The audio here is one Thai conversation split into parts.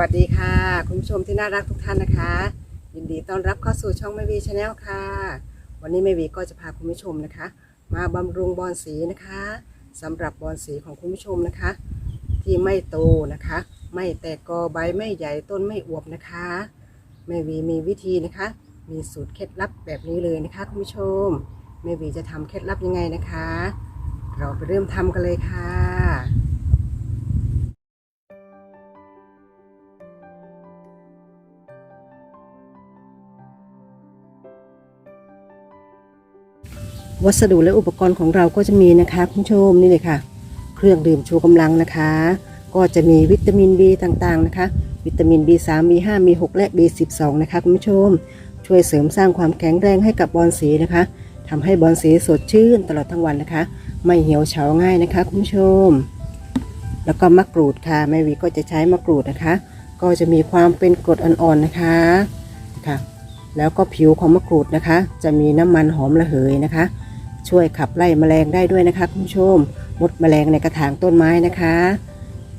วัสดีค่ะ คุณผู้ชมที่น่ารักทุกท่านนะคะ ยินดีต้อนรับเข้าสู่ช่องแม่วีชาแนลค่ะ วันนี้แม่วีก็จะพาคุณผู้ชมนะคะ มาบำรุงบอนสีนะคะสำหรับบอนสีของคุณผู้ชมนะคะ ที่ไม่โตนะคะ ไม่แตกกอใบไม่ใหญ่ต้นไม่อวบนะคะแม่วีมีวิธีนะคะ มีสูตรเคล็ดลับแบบนี้เลยนะคะ คุณผู้ชมแม่วีจะทำเคล็ดลับยังไงนะคะ เราไปเริ่มทำกันเลยค่ะ วัสดุและอุปกรณ์ของเราก็จะมีนะคะคุณผู้ชมนี่เลยค่ะ เครื่องดื่มชูกำลังนะคะ ก็จะมีวิตามิน B ต่างๆนะคะ วิตามิน B3 B5 B6 และ B12 นะคะคุณผู้ชม ช่วยเสริมสร้างความแข็งแรงให้กับบอลสีนะคะทำให้บอลสีสดชื่นตลอดทั้งวันนะคะ ไม่เหี่ยวเฉาง่ายนะคะคุณผู้ชม แล้วก็มะกรูดค่ะแม่วีก็จะใช้มะกรูดนะคะ ก็จะมีความเป็นกรดอ่อนๆนะคะค่ะแล้วก็ผิวของมะกรูดนะคะ จะมีน้ำมันหอมระเหยนะคะ ช่วยขับไล่แมลงได้ด้วยนะคะคุณผู้ชมมดแมลงในกระถางต้นไม้นะคะ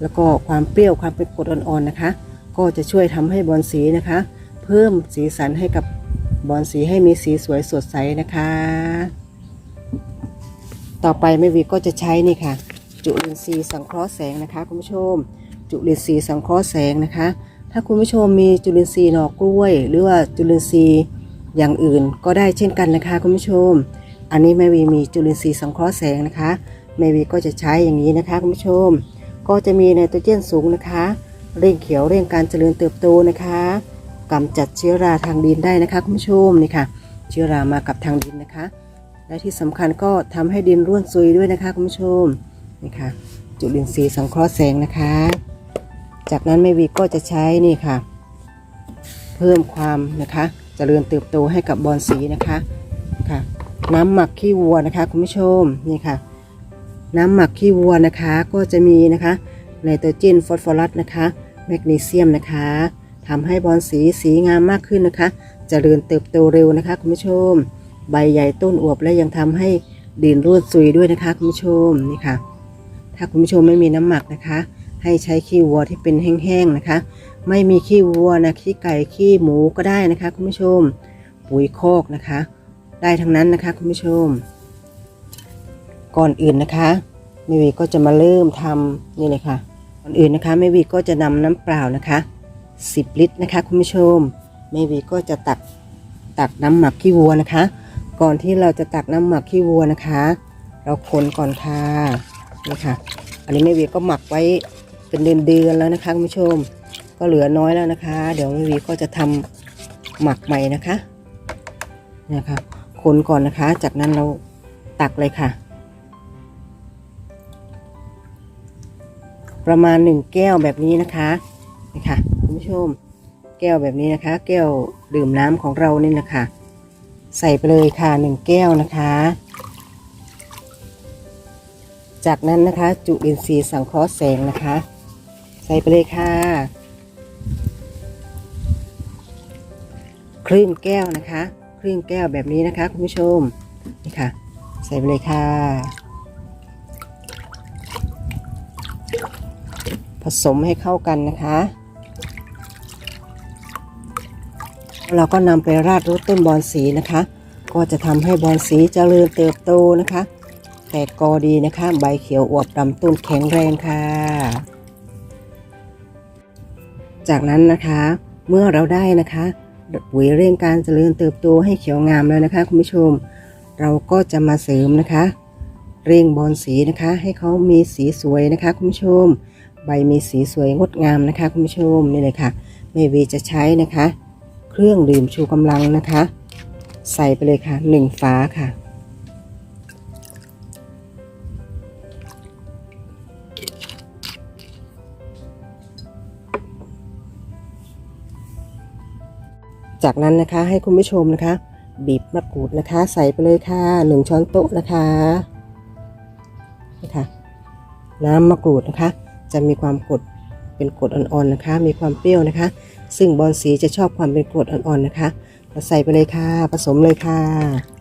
แล้วก็ความเปรี้ยวความเป็นกรดอ่อนๆนะคะ ก็จะช่วยทำให้บอลสีนะคะ เพิ่มสีสันให้กับบอลสีให้มีสีสวยสดใสนะคะ ต่อไปแม่วีก็จะใช้นี่ค่ะ จุลินทรีย์สังเคราะห์แสงนะคะคุณผู้ชม จุลินทรีย์สังเคราะห์แสงนะคะ ถ้าคุณผู้ชมมีจุลินทรีย์หน่อกล้วย หรือว่าจุลินทรีย์อย่างอื่นก็ได้เช่นกันนะคะคุณผู้ชม อันนี้แม่วีมีจุลินทรีย์สังเคราะห์แสงนะคะแม่วีก็จะใช้อย่างนี้นะคะคุณผู้ชม ก็จะมีไนโตรเจนสูงนะคะ เร่งเขียวเร่งการเจริญเติบโตนะคะกำจัดเชื้อราทางดินได้นะคะคุณผู้ชมนี่ค่ะ เชื้อรามากับทางดินนะคะ และที่สำคัญก็ทำให้ดินร่วนซุยด้วยนะคะคุณผู้ชมนี่ค่ะ จุลินทรีย์สังเคราะห์แสงนะคะ จากนั้นแม่วีก็จะใช้นี่ค่ะ เพิ่มความนะคะเจริญเติบโตให้กับบอนสีนะคะค่ะ น้ำหมักขี้วัวนะคะคุณผู้ชมนี่ค่ะ น้ำหมักขี้วัวนะคะก็จะมีนะคะไนโตรเจนฟอสฟอรัสนะคะ แมกนีเซียมนะคะทำให้บอนสีสีงามมากขึ้นนะคะจเจริญเติบโตเร็วนะคะคุณผู้ชม ใบใหญ่ต้นอวบและยังทำให้ดินร่วนซุยด้วยนะคะคุณผู้ชมนี่ค่ะ ถ้าคุณผู้ชมไม่มีน้ำหมักนะคะ ให้ใช้ขี้วัวที่เป็นแห้งๆนะคะ ไม่มีขี้วัวนะขี้ไก่ขี้หมูก็ได้นะคะคุณผู้ชม ปุ๋ยคอกนะคะ ได้ทั้งนั้นนะคะคุณผู้ชม ก่อนอื่นนะคะแม่วีก็จะมาเริ่มทำนี่เลยค่ะ ก่อนอื่นนะคะแม่วีก็จะนำน้ำเปล่านะคะ 10 ลิตรนะคะคุณผู้ชมแม่วีก็จะตักตักน้ำหมักขี้วัวนะคะ ก่อนที่เราจะตักน้ำหมักขี้วัวนะคะ เราคนก่อนค่ะนี่ค่ะ อันนี้แม่วีก็หมักไว้เป็นเดือนๆแล้วนะคะคุณผู้ชม ก็เหลือน้อยแล้วนะคะ เดี๋ยวแม่วีก็จะทำหมักใหม่นะคะนี่ยค่ะ คนก่อนนะคะ จากนั้นเราตักเลยค่ะ ประมาณหนึ่งแก้วแบบนี้นะคะนี่ค่ะคุณผู้ชม แก้วแบบนี้นะคะ แก้วดื่มน้ำของเรานี่นะคะใส่ไปเลยค่ะหนึ่งแก้วนะคะ จากนั้นนะคะ จุลินทรีย์สังเคราะห์แสงนะคะ ใส่ไปเลยค่ะครึ่งแก้วนะคะ รึ่งแก้วแบบนี้นะคะ คุณผู้ชมนี่ค่ะ ใส่ไปเลยค่ะ ผสมให้เข้ากันนะคะ เราก็นำไปราดรดต้นบอนสีนะคะ ก็จะทำให้บอนสีเจริญเติบโตนะคะแตกกอดีนะคะ ใบเขียวอวบดำต้นแข็งแรงค่ะ จากนั้นนะคะ เมื่อเราได้นะคะ ปุ๋ยเร่งการเจริญเติบโตให้เขียวงามแล้วนะคะ คุณผู้ชม เราก็จะมาเสริมนะคะ เร่งบอนสีนะคะ ให้เขามีสีสวยนะคะ คุณผู้ชม ใบมีสีสวยงดงามนะคะ คุณผู้ชมนี่เลยค่ะเมวีจะใช้นะคะ เครื่องดื่มชูกำลังนะคะ ใส่ไปเลยค่ะหนึ่งฝาค่ะ จากนั้นนะคะให้คุณผู้ชมนะคะ บีบมะกรูดนะคะ ใส่ไปเลยค่ะหนึ่งช้อนโต๊ะนะคะนะคะน้ำมะกรูดนะคะ จะมีความกดเป็นกรดอ่อนๆนะคะ มีความเปรี้ยวนะคะ ซึ่งบอลสีจะชอบความเป็นกรดอ่อนๆนะคะใส่ไปเลยค่ะ ผสมเลยค่ะ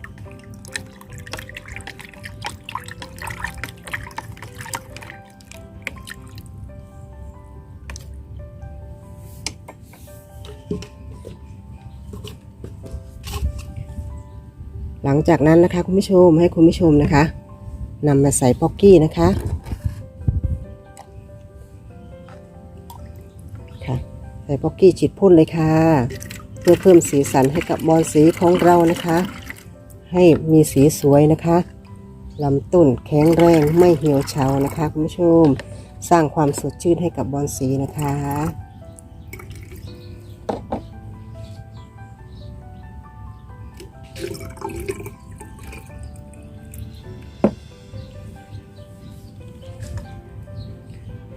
หลังจากนั้นนะคะ คุณผู้ชมให้คุณผู้ชมนะคะนำมาใส่ป๊อกกี้นะคะค่ะใส่ป๊อกกี้ฉีดพ่นเลยค่ะ เพื่อเพิ่มสีสันให้กับบอลสีของเรานะคะ ให้มีสีสวยนะคะลำต้นแข็งแรงไม่เหี่ยวเฉานะคะ คุณผู้ชม สร้างความสดชื่นให้กับบอลสีนะคะ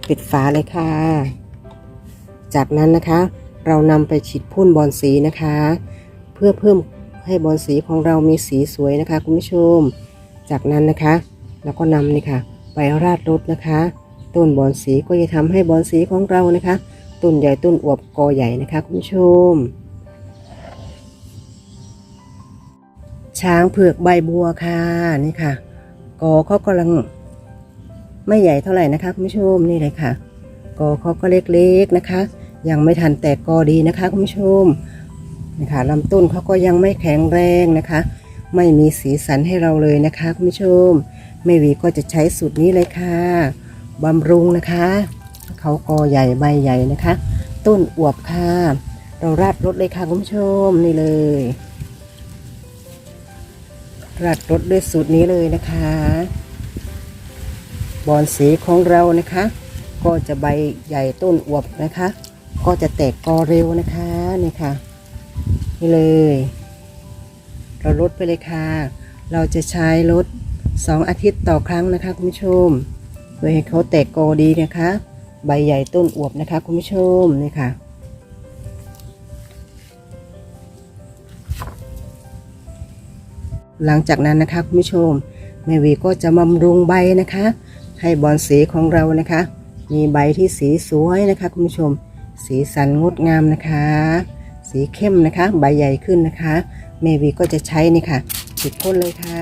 ปิดฝาเลยค่ะ จากนั้นนะคะ เรานำไปฉีดพ่นบอลสีนะคะ เพื่อเพิ่มให้บอลสีของเรามีสีสวยนะคะคุณผู้ชม จากนั้นนะคะเราก็นำนี่ค่ะไปราดรถนะคะ ต้นบอลสีก็จะทำให้บอลสีของเรานะคะต้นใหญ่ต้นอวบกอใหญ่นะคะคุณผู้ชม ช้างเผือกใบบัวค่ะนี่ค่ะกอเขากำลัง ไม่ใหญ่เท่าไหร่นะคะคุณผู้ชมนี่เลยค่ะกอเขาก็เล็กๆนะคะ ยังไม่ทันแตกกอดีนะคะคุณผู้ชมนะคะลำต้นเขาก็ยังไม่แข็งแรงนะคะ ไม่มีสีสันให้เราเลยนะคะคุณผู้ชมแม่วีก็จะใช้สูตรนี้เลยค่ะบำรุงนะคะเขากอใหญ่ใบใหญ่นะคะ ต้นอวบค่ะเราราดรถเลยค่ะคุณผู้ชมนี่เลยราดรถด้วยสูตรนี้เลยนะคะ บอนสีของเรานะคะ ก็จะใบใหญ่ต้นอวบนะคะ ก็จะแตกกอเร็วนะคะนี่ค่ะนี่เลย เราลดไปเลยค่ะ เราจะใช้ลด2อาทิตย์ต่อครั้งนะคะคุณผู้ชมเพื่อให้เขาแตกกอดีนะคะ ใบใหญ่ต้นอวบนะคะคุณผู้ชมนี่ค่ะหลังจากนั้นนะคะคุณผู้ชมแม่วีก็จะบำรุงใบนะคะ ให้บอนสีของเรานะคะ มีใบที่สีสวยนะคะ คุณผู้ชม สีสันงดงามนะคะ สีเข้มนะคะ ใบใหญ่ขึ้นนะคะ เมวีก็จะใช้นี่ค่ะฉีดพ่นเลยค่ะ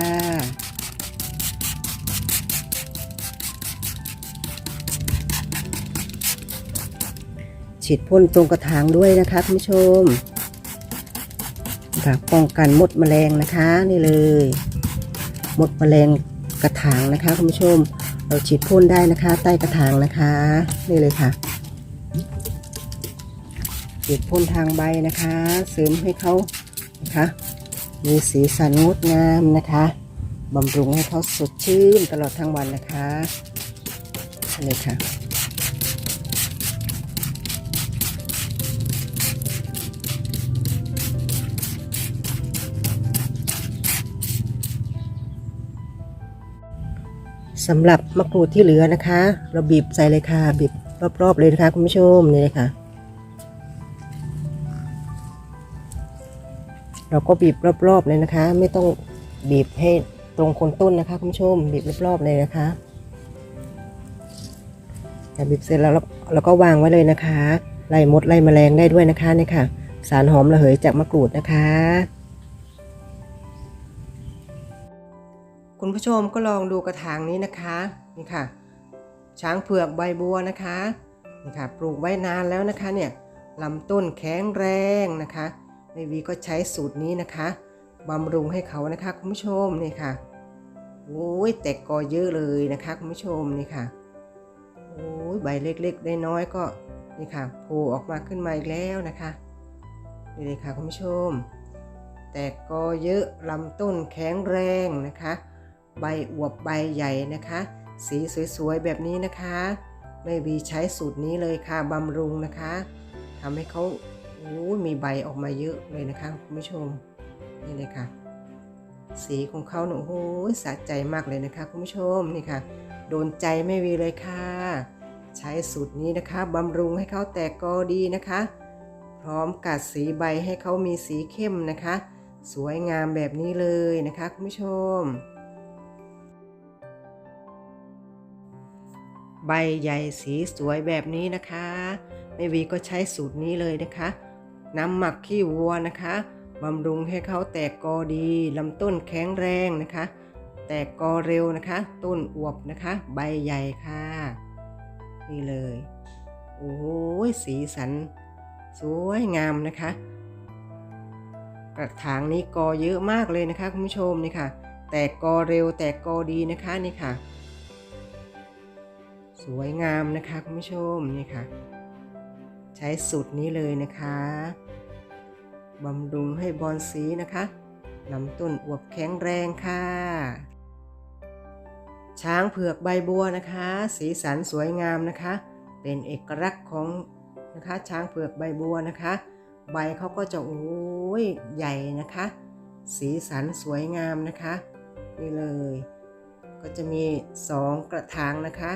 ฉีดพ่นตรงกระถางด้วยนะคะคุณผู้ชมค่ะป้องกันมดแมลงนะคะนี่เลย มดแมลงกระถางนะคะคุณผู้ชม เราฉีดพ่นได้นะคะ ใต้กระถางนะคะ นี่เลยค่ะฉีดพ่นทางใบนะคะ เสริมให้เขานะคะ มีสีสันงดงามนะคะบำรุงให้เขาสดชื่นตลอดทั้งวันนะคะนี่เลยค่ะ สำหรับมะกรูดที่เหลือนะคะ เราบีบใส่เลยค่ะ บีบรอบๆเลยนะคะคุณผู้ชมนี่เลยค่ะ เราก็บีบรอบๆเลยนะคะ ไม่ต้องบีบให้ตรงโคนต้นนะคะคุณผู้ชม บีบรอบๆเลยนะคะบีบเสร็จแล้วเราก็วางไว้เลยนะคะไล่มดไล่แมลงได้ด้วยนะคะนี่ค่ะ สารหอมระเหยจากมะกรูดนะคะ คุณผู้ชมก็ลองดูกระถางนี้นะคะนี่ค่ะ ช้างเผือกใบบัวนะคะนี่ค่ะปลูกไว้นานแล้วนะคะเนี่ยลำต้นแข็งแรงนะคะแม่วีก็ใช้สูตรนี้นะคะบำรุงให้เขานะคะคุณผู้ชมนี่ค่ะโอ้ยแตกกอเยอะเลยนะคะคุณผู้ชมนี่ค่ะโอ้ยใบเล็กๆได้น้อยๆก็นี่ค่ะโผล่ออกมาขึ้นมาอีกแล้วนะคะนี่เลยค่ะคุณผู้ชม แตกกอเยอะลำต้นแข็งแรงนะคะ ใบอวบใบใหญ่นะคะ สีสวยๆแบบนี้นะคะแม่วีใช้สูตรนี้เลยค่ะบำรุงนะคะทำให้เขาโอ้มีใบออกมาเยอะเลยนะคะคุณผู้ชมนี่เลยค่ะ สีของเขาเนี่ยโอ้โหสะใจมากเลยนะคะคุณผู้ชมนี่ค่ะ โดนใจแม่วีเลยค่ะ ใช้สูตรนี้นะคะบำรุงให้เขาแตกกอดีนะคะ พร้อมกัดสีใบให้เขามีสีเข้มนะคะ สวยงามแบบนี้เลยนะคะคุณผู้ชม ใบใหญ่สีสวยแบบนี้นะคะแม่วีก็ใช้สูตรนี้เลยนะคะน้ำหมักขี้วัวนะคะบำรุงให้เขาแตกกอดีลำต้นแข็งแรงนะคะ แตกกอเร็วนะคะ ต้นอวบนะคะ ใบใหญ่ค่ะ นี่เลย โอ้ยสีสัน สวยงามนะคะ กระถางนี้กอเยอะมากเลยนะคะคุณผู้ชมนี่ค่ะ แต่กอเร็วแต่กอดีนะคะนี่ค่ะ สวยงามนะคะคุณผู้ชมนี่ค่ะ ใช้สูตรนี้เลยนะคะบำรุงให้บอนสีนะคะลำต้นอวบแข็งแรงค่ะ ช้างเผือกใบบัวนะคะ สีสันสวยงามนะคะ เป็นเอกลักษณ์ของนะคะ ช้างเผือกใบบัวนะคะ ใบเขาก็จะโอ้ยใหญ่นะคะ สีสันสวยงามนะคะนี่เลย ก็จะมีสองกระถางนะคะ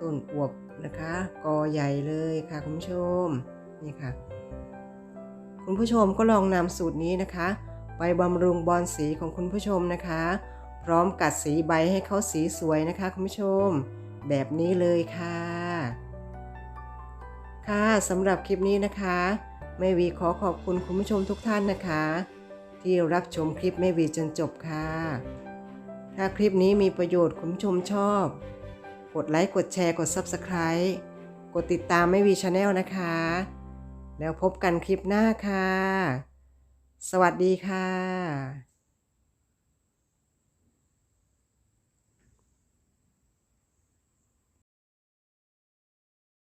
ต้นอวบนะคะกอใหญ่เลยค่ะคุณผู้ชมนี่ค่ะ คุณผู้ชมก็ลองนำสูตรนี้นะคะ ไปบำรุงบอนสีของคุณผู้ชมนะคะ พร้อมกัดสีใบให้เขาสีสวยนะคะคุณผู้ชม แบบนี้เลยค่ะ ค่ะสำหรับคลิปนี้นะคะแม่วีขอขอบคุณคุณผู้ชมทุกท่านนะคะ ที่รับชมคลิปแม่วีจนจบค่ะ ถ้าคลิปนี้มีประโยชน์คุณผู้ชมชอบ กดไลค์ กดแชร์ กด Subscribe กดติดตามไม่วีชาแนลนะคะ แล้วพบกันคลิปหน้าค่ะ สวัสดีค่ะ